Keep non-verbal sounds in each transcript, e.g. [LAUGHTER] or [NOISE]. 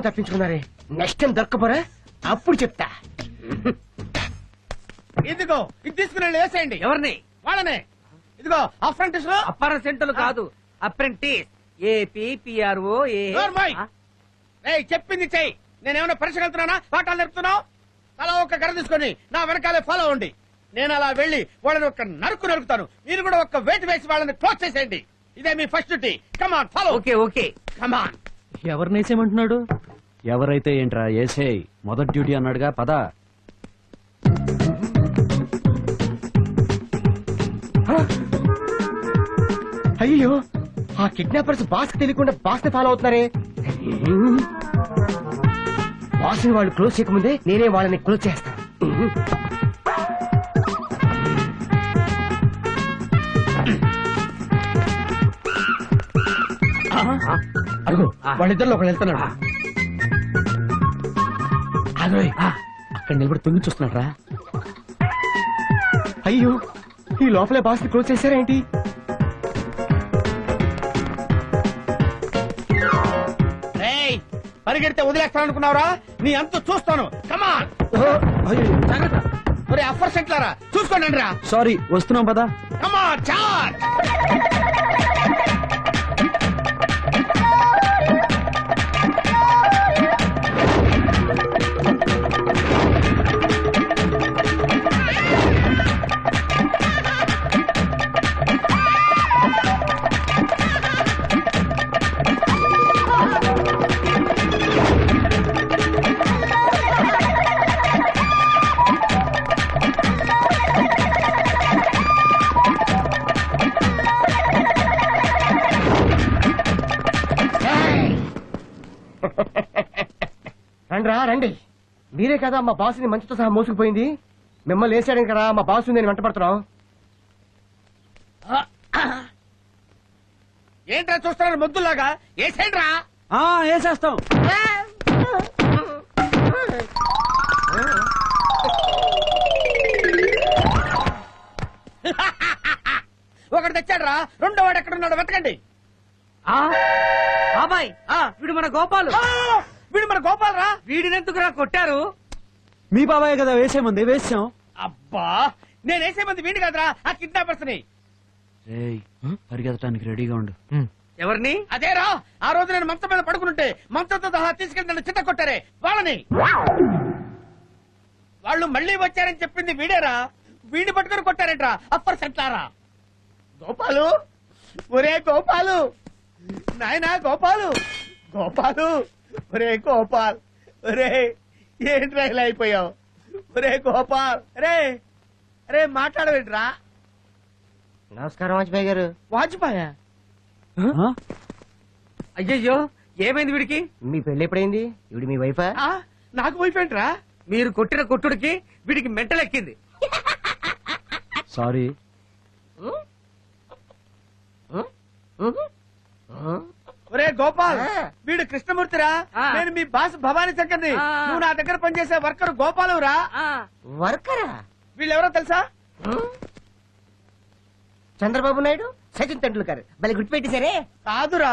ఇంతలోనే తప్పించుకున్నారే. Next time దొరకపోరా అప్పుడు చెప్తా. ఇదిగో ఇది తీసుకుని వేసేయండి ఎవరిని? వాళ్ళనే. ఇదిగో అప్రెంటిస్లో అప్రెంటెంట్లు కాదు అప్రెంటిస్. ఏపీ పిఆర్ఓ ఏ. చెప్పింది చెయ్యి. నేనేమైనా పరీక్ష వెళ్తున్నానా? పాఠాలు నేర్పుతున్నావు? అలా ఒక గర తీసుకొని నా వెనకాలే ఫాలో అవ్వండి. నేను అలా వెళ్ళి వాళ్ళని ఒక నరుకు నరుకుతాను. మీరు కూడా ఒక వెయిట్ వేసి వాళ్ళని క్లోజ్ చేసేయండి. ఇదే మీ first duty. Come on follow. Okay okay. Come on. ఎవరినేసేమంటున్నాడు ఎవరైతే ఏంట్రా ఏసేయ్ మొదటి డ్యూటీ అన్నాడుగా పద. అయ్యో ఆ కిడ్నాపర్స్ బాస్ తెలియకుండా బాస్ని ఫాలో అవుతున్నారే? బాస్ని వాళ్ళు క్లోజ్ చేయకముందే నేనే వాళ్ళని క్లోజ్ చేస్తాను. అడుగు వాళ్ళిద్దరిలో ఒకళ్ళు వెళ్తున్నాడు. అక్కడ నిలబడి తొంగి చూస్తున్నాడు రా అయ్యో ఈ లోపలే బాస్ క్లోజ్ చేశారేంటి పరిగెడితే వదిలేస్తాను అనుకున్నావురా నీ అంత చూస్తాను. కమాన్ జాగ్రత్త. ఒరే అఫర్ సెంట్లారా? చూసుకోండి రా. సారీ వస్తున్నాం పదా. కమాన్ చార్జ్ రండి రా రండి. మీరే కదా మా బాస్ని మంచితో సహా మోసుకుపోయింది. మిమ్మల్ని వేసాడని కదా మా బాస్ ఉంది వెంట పడుతున్నాం. [COUGHS] ఏంట్రా చూస్తున్నారు మొద్దులాగా ఏసేండి రా వేసేస్తాం [COUGHS] ఒకటి తెచ్చాడు రా రెండో వాడు ఎక్కడ ఉన్నాడు వెతకండి. ఆ బాబాయ్ ఆ. వీడు మన గోపాలు. ఆ, వీడు మన గోపాల్ రా. వీడినెందుకురా కొట్టారు? మీ బాబాయ్ కదా వేసేమంది వేసాం. అబ్బా నేను వేసే మంది వీడి కాదురా ఆ కిడ్నాపర్స్ని. పరిగెత్తడానికి రెడీగా ఉండు. ఎవరిని? అదేరా ఆ రోజు నేను మంచం మీద పడుకుంటే మంచంతో సహా తీసుకెళ్ళి నన్ను చిత్త కొట్టారే వాళ్ళని. వాళ్ళు మళ్ళీ వచ్చారని చెప్పింది వీడేరా. వీడిని పట్టుకొని కొట్టారేంట్రా అప్పర్ సెంట్లారా గోపాలు ఒరే గోపాలు. నాయనా గోపాలు గోపాలు. ఒరే గోపాల్ ఒరే ఏంట్రా ఇలా అయిపోయావు? ఒరే గోపాల్ రే రే మాట్లాడవేంట్రా? నమస్కారం వాజ్పేయి గారు. వాజ్పాయా? అయ్యయ్యో ఏమైంది వీడికి? మీ పెళ్ళి ఎప్పుడైంది? ఇవిడు మీ వైఫా? ఆ, నాకు వైఫ్ ఏంట్రా? మీరు కొట్టిన కొట్టుడికి వీడికి మెంటలెక్కింది. సారీ. ఒరే గోపాల్. వీడు కృష్ణమూర్తిరా. నేను మీ బాస్ భవానీ శంకర్ని. నువ్వు నా దగ్గర పనిచేసే వర్కర్ గోపాలవురా వర్కరా? వీళ్ళెవరో తెలుసా? చంద్రబాబు నాయుడు సచిన్ తెండూల్కర్ భలే గుర్తుపెట్టేశారే కాదురా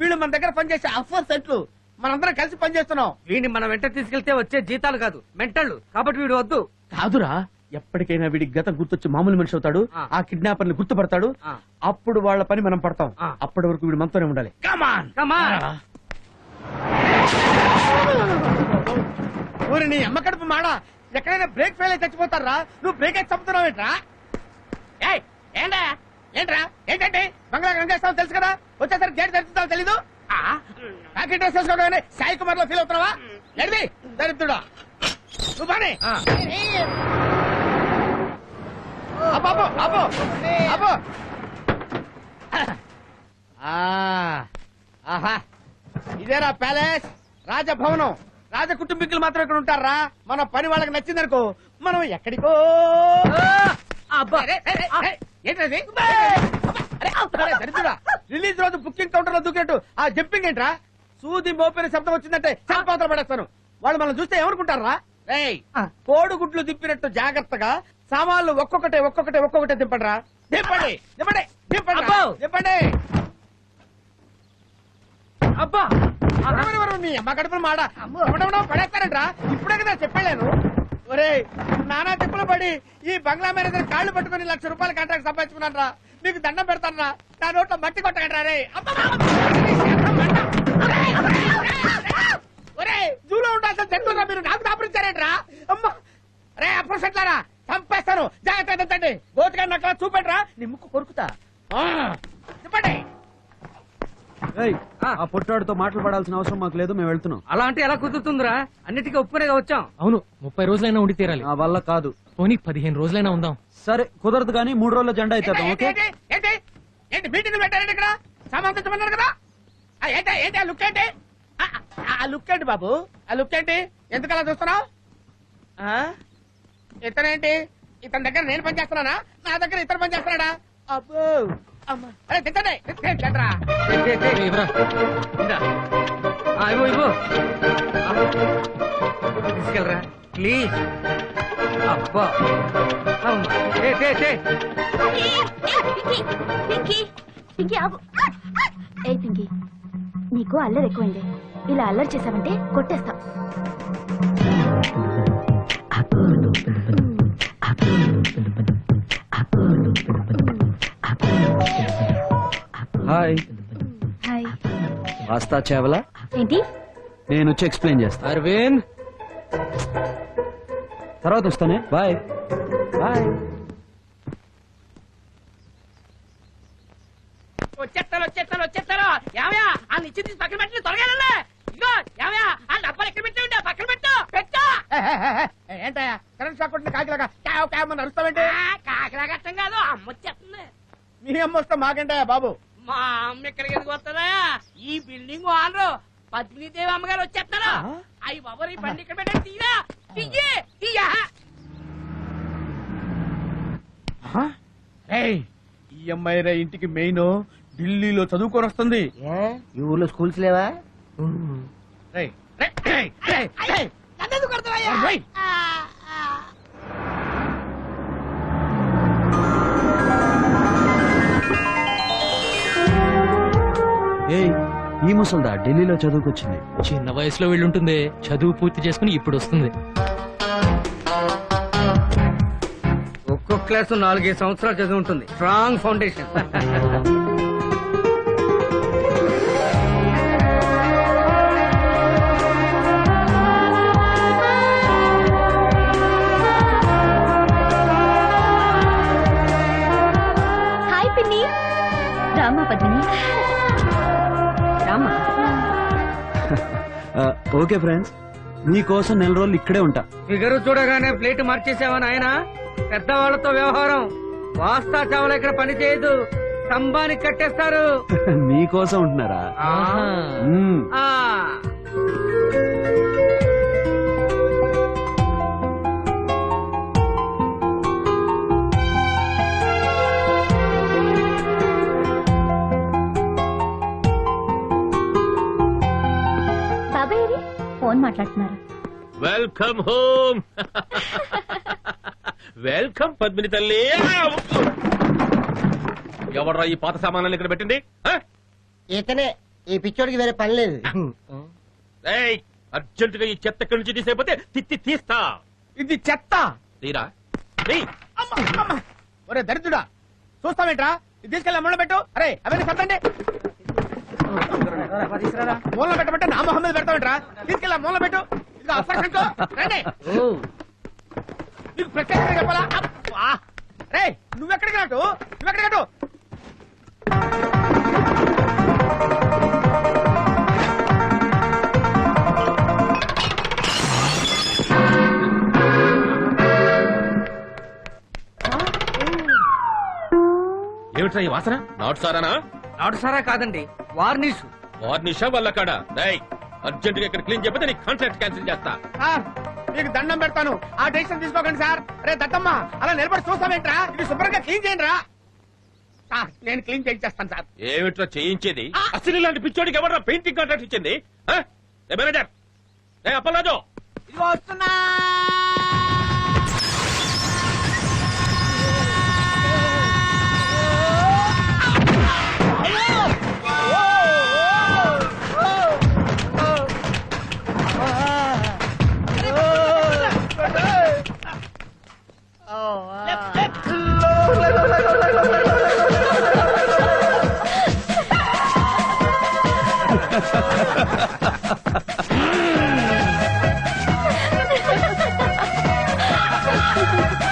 వీళ్ళు మన దగ్గర పనిచేసే అఫర్ సెట్లు. మనందరం కలిసి పనిచేస్తున్నాం. వీడిని మన వెంట తీసుకెళ్తే వచ్చే జీతాలు కాదు మెంటళ్ళు. కాబట్టి వీడు వద్దు. కాదురా. ఎప్పటికైనా వీడి గతం గుర్తొచ్చి మామూలు మనిషి అవుతాడు ఆ. ఆ కిడ్నాపర్ని గుర్తుపడతాడు. అప్పుడు వాళ్ళ పని మనం పడతాం. ఆ. అప్పటి వరకు వీడు మనతోనే ఉండాలి. కమాన్. ఊరి నీ అమ్మ కడుపు మాడ? ఎక్కడైనా బ్రేక్ ఫెయిల్ అయితే చచ్చిపోతారా? నువ్వు బ్రేక్ అయితే చంపుతున్నావు ఏంట్రా? ఏయ్, ఏంటా ఏంట్రా? ఏంటంటే? బంగ్లా గంగేస్తావు తెలుసు కదా? వచ్చేసరికి గేట్ తెరుస్తావు తెలీదు? ప్యాకెట్ డ్రెస్ వేసుకోవడం సాయి కుమార్లో ఫీల్ అవుతున్నావా ఎడిది దరిద్రుడా నువ్వు బానే ఆ. అబ్బో అబ్బో అబ్బో అబ్బో ఆ, ఆహా. ఇదేరా ప్యాలెస్? రాజభవనం. రాజ కుటుంబీకులు మాత్రం ఇక్కడ ఉంటారా? మన పని వాళ్ళకి నచ్చిందనుకో మనం ఎక్కడికో. ఏంటది? దరిద్రుడా. రిలీజ్ రోజు బుకింగ్ కౌంటర్లో దూకినట్టు. ఆ జంపింగ్ ఏంట్రా? సూది మోపిన శబ్దం వచ్చిందంటే చంపాత్ర పడేస్తాను. వాళ్ళు మనం చూస్తే ఏమనుకుంటారా? రేయ్ కోడు గుడ్లు దింపినట్టు జాగ్రత్తగా సామాన్లు ఒక్కొక్కటే ఒక్కొక్కటే ఒక్కొక్కటే దింపండిరా. దింపండి. దింపండి దింపండి అబ్బో. దింపండి. అబ్బా. ఎవరు, ఎవరు, మీ అమ్మ కడుపులు మాడ. ఎవడెవడో పడేస్తారంట్రా? ఇప్పుడే కదా చెప్పలేను ఒరే నానా తిప్పులు పడి ఈ బంగ్లా మేనేజర్ కాళ్ళు పట్టుకుని లక్ష రూపాయల కాంట్రాక్ట్ సంపాదించుకున్నాను రా మీకు దండం పెడతాను నా నోట్లో మట్టి కొట్టగండి రే ఒరే జూలో ఉండాల్సిన జంతువురా మీరు. నాకు దాపరించారేంట్రా? అమ్మ. రే అప్రోసెట్లారా చంపేస్తాను. జాగ్రత్త ఎత్తండి గోతిగా నక్కల చూపెట్రా నీ ముక్కు కొరుకుతా. ఆ, చెప్పండి ఏయ్, ఆ పొట్టాడితో మాటలు పడాల్సిన అవసరం మాకు లేదు మేము వెళ్తున్నాం. అలా అంటే ఎలా కుదురుతుందిరా? అన్నిటికీ ఒప్పుకునేగా వచ్చాం. అవును ముప్పై రోజులైనా ఉండి తీరాలి. నా వల్ల కాదు. పోనీ పదిహేను రోజులైనా ఉందాం. సరే కుదరదు కానీ మూడు రోజుల జెండా ఇచ్చేద్దాం ఏంటి, ఓకే? ఏంటి ఏంటి ఏంటి? మీటింగ్ పెట్టారండి ఇక్కడ? సామాన్ తెచ్చమన్నారు కదా? ఆ, ఏంటి ఏంటి ఆ లుక్ ఏంటి? ఆ, ఆ, ఆ లుక్ ఏంటి బాబు? ఆ లుక్ ఏంటి? ఎందుకు అలా చూస్తున్నావు ఇతనేంటి ఇతని దగ్గర నేను పని చేస్తున్నానా నా దగ్గర ఇతను పని చేస్తున్నాడా అబ్బో అమ్మా. అరే తిట్టండి తిట్టండిరా. ఏయ్, ఇవ్వరా. ఇందా. ఆ, ఇవ్వు ఇవ్వు ఆ. తీసుకెళ్ళరా ప్లీజ్ అబ్బా అమ్మా. ఏ, టే, టే. పింకీ పింకీ పింకీ ఆగు ఏ పింకీ నీకు అల్లరి ఎక్కువైంది ఇలా అల్లరి చేసావంటే కొట్టేస్తా వాస్తా చేవలా? ఏంటి? నేను వచ్చి ఎక్స్ప్లెయిన్ చేస్తా. అరవింద్! తర్వాత వస్తానే. బాయ్ బాయ్ వచ్చేస్తాను వచ్చేస్తాను వచ్చేస్తాను. ఏమయ్యా? ఆ నిచ్చి తీసి పక్కన పెట్టి వెళ్ళండి. ఇదిగో ఏమయ్యా? ఆ డబ్బాలు ఎక్కడ పెట్టి పక్కన పెట్టు. పెట్టు. ఏంటయ్యా? కరెంట్ షాక్ కొట్టిన కాకిలాగా క్యావ్ క్యావ్ అని అరుస్తావేంటి కాకిలా కష్టం కాదు. అమ్మ వచ్చేస్తుంది. మీ అమ్మ వస్తే మాకేంటయ్యా బాబు? మా అమ్మ ఎక్కడికి ఎందుకు వస్తుందా? ఈ బిల్డింగ్ ఓనరు పద్మినీదేవి అమ్మగారు వచ్చేస్తారా? అయ్యి బాబు ఈ బండి ఇక్కడ పెట్టండి తీరా. తీయే ఈ అమ్మాయి రే ఇంటికి మెయిన్. ఢిల్లీలో చదువుకొని వస్తుంది. ఏ? ఈ ఊర్లో స్కూల్స్ లేవా? ఈ ముసల్దా ఢిల్లీలో చదువుకొచ్చింది. చిన్న వయసులో వెళ్ళుంటుంది. చదువు పూర్తి చేసుకుని ఇప్పుడు వస్తుంది. ఒక్కొక్క క్లాస్ నాలుగైదు సంవత్సరాలు చదివి ఉంటుంది స్ట్రాంగ్ ఫౌండేషన్. [LAUGHS] ఓకే ఫ్రెండ్స్ మీకోసం నెల రోజులు ఇక్కడే ఉంటా. ఫిగర్ చూడగానే ప్లేట్ మార్చేసావా నాయన? పెద్దవాళ్ళతో వ్యవహారం. వాస్తా చావల ఇక్కడ పని చేయదు. స్తంభానికి కట్టేస్తారు. [LAUGHS] మీకోసం ఉంటున్నారా. ఆ. ఫోన్ మాట్లాడుతున్నారు. Welcome home. వెల్కమ్ పద్మిని తల్లి. ఎవడ్రా ఈ పాత సామాన్లను ఇక్కడ పెట్టింది? ఆ? ఇతనే ఈ పిచ్చోడికి వేరే పని లేదు. ఏయ్, అర్జెంటుగా ఈ చెత్త ఇక్కడి నుంచి తీసేపోతే తిత్తి తీస్తా. ఇది చెత్త. తీరా? తీ. అమ్మ, అమ్మ. ఒరే దరిద్రుడా చూస్తావేంట్రా? ఇది తీసుకెళ్ళి అమ్మలో పెట్టు. అరే అవన్నీ సత్తండి మూల పెట్టమంటే నా మొహం మీద పెడతావేంట్రా? తీసుకెళ్ళి మూల పెట్టు. ఇది అప్పర్సెంట్ రండి. నీకు ప్రత్యేకంగా చెప్పాలా? అబ్బా. రే నువ్వెక్కడికి రాటు? నువ్వెక్కడికి రాటు? ఏమిట్రా ఈ వాసన? నాటు సారానా? నాటు సారా కాదండి వార్నిష్. వార్నిషా వల్ల కాడ డై అర్జెంటుగా ఇక్కడ క్లీన్ చెప్పితే నీ కాంట్రాక్ట్ క్యాన్సిల్ చేస్తా. సార్ మీకు దండం పెడతాను. ఆ డెసిషన్ తీసుకోకండి సార్. రే దత్తమ్మ అలా నిలబడి చూస్తావేంట్రా? ఇది శుభ్రంగా క్లీన్ చేయండి రా నేను క్లీన్ చేయించేస్తాను సార్. ఏమిట్రా చేయించేది? అసలు ఇలాంటి పిచ్చోడికి ఎవరా పెయింటింగ్ కాంట్రాక్ట్ ఇచ్చింది? మేనేజర్. ఏ అప్పలాజో ఇదిగో వస్తున్నా. Ha ha ha!